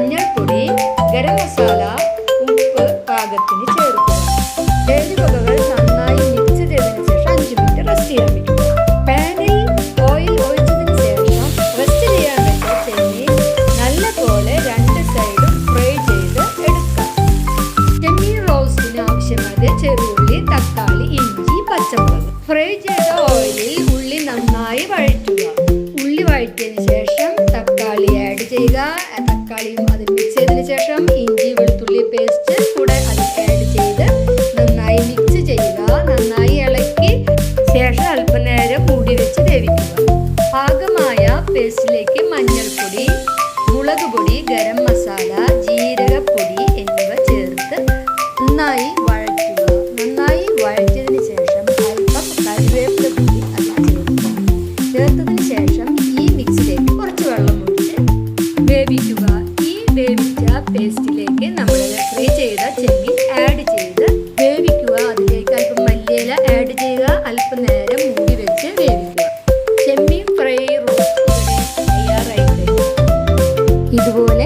മഞ്ഞൾപ്പൊടി ഗരം മസാല ഉപ്പ് പാകത്തിന് ചേർക്കുക. ചേരുവകകൾ നന്നായി മിക്സ് ചെയ്തതിന് ശേഷം അഞ്ച് മിനിറ്റ് റെസ്റ്റ് ചെയ്യാൻ പറ്റും പാനിൽ ഓയിൽ ഒഴിച്ചതിന് ശേഷം റെസ്റ്റ് ചെയ്യാൻ വെച്ച ചെമ്മീൻ നല്ലപോലെ രണ്ട് സൈഡും ഫ്രൈ ചെയ്ത് എടുക്കാം ചെമ്മീൻ റോസ്റ്റിന് ആവശ്യമായ ചെറുള്ളി തക്കാളി ഇഞ്ചി പച്ചമുളക്. ഫ്രൈ ചെയ്ത ഓയിലിൽ ഉള്ളി നന്നായി വഴറ്റുക. ഉള്ളി വഴറ്റിയതിന് ശേഷം ചെയ്യുക തക്കാളിയും അതിൽ മിക്സ് ചെയ്തതിന് ശേഷം ഇഞ്ചി വെളുത്തുള്ളി പേസ്റ്റ് കൂടെ അതിൽ ആഡ് ചെയ്ത് നന്നായി മിക്സ് ചെയ്യുക. നന്നായി ഇളക്കി ശേഷം അല്പനേരം മൂടി വെച്ച് വേവിക്കുക. പാകമായ പേസ്റ്റിലേക്ക് മഞ്ഞൾപ്പൊടി മുളക് പൊടി ഗരം പേസ്റ്റിലേക്ക് നമ്മൾ ഫ്രൈ ചെയ്ത ചെമ്മീൻ ആഡ് ചെയ്ത് വേവിക്കുക. അതിലേക്ക് അല്പം മല്ലിയില ആഡ് ചെയ്യുക. അല്പനേരം മൂടി വെച്ച് വേവിക്കുക. ചെമ്മീൻ ഫ്രൈ റോസ്റ്റ് തയ്യാറായിട്ട് ഇതുപോലെ